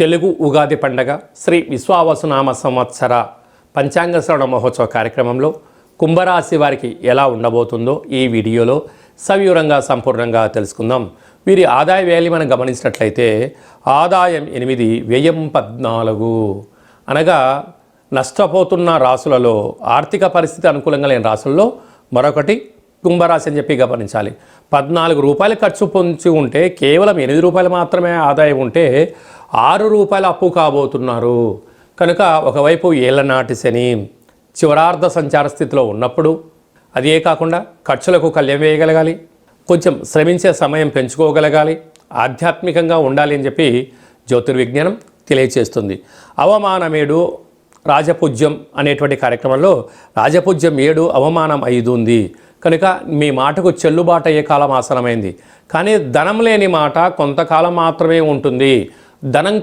తెలుగు ఉగాది పండగ శ్రీ విశ్వావసునామ సంవత్సర పంచాంగ శ్రవణ మహోత్సవ కార్యక్రమంలో కుంభరాశి వారికి ఎలా ఉండబోతుందో ఈ వీడియోలో సవివరంగా సంపూర్ణంగా తెలుసుకుందాం. వీరి ఆదాయ వ్యయాలు మనం గమనించినట్లయితే ఆదాయం ఎనిమిది వ్యయం పద్నాలుగు. అనగా నష్టపోతున్న రాసులలో ఆర్థిక పరిస్థితి అనుకూలంగా లేని రాసుల్లో మరొకటి కుంభరాశి అని చెప్పి గమనించాలి. పద్నాలుగు రూపాయలు ఖర్చు పొంచి ఉంటే కేవలం ఎనిమిది రూపాయలు మాత్రమే ఆదాయం ఉంటే ఆరు రూపాయలు అప్పు కాబోతున్నారు. కనుక ఒకవైపు ఏళ్ళనాటి శని చివరార్ధ సంచార స్థితిలో ఉన్నప్పుడు అదే కాకుండా ఖర్చులకు కళ్యం వేయగలగాలి. కొంచెం శ్రమించే సమయం పెంచుకోగలగాలి. ఆధ్యాత్మికంగా ఉండాలి అని చెప్పి జ్యోతిర్విజ్ఞానం తెలియచేస్తుంది. అవమానమేడు రాజపూజ్యం అనేటువంటి కార్యక్రమంలో రాజపూజ్యం ఏడు అవమానం ఐదు ఉంది. కనుక మీ మాటకు చెల్లుబాటు అయ్యే కాలం ఆసనమైంది. కానీ ధనం లేని మాట కొంతకాలం మాత్రమే ఉంటుంది. ధనం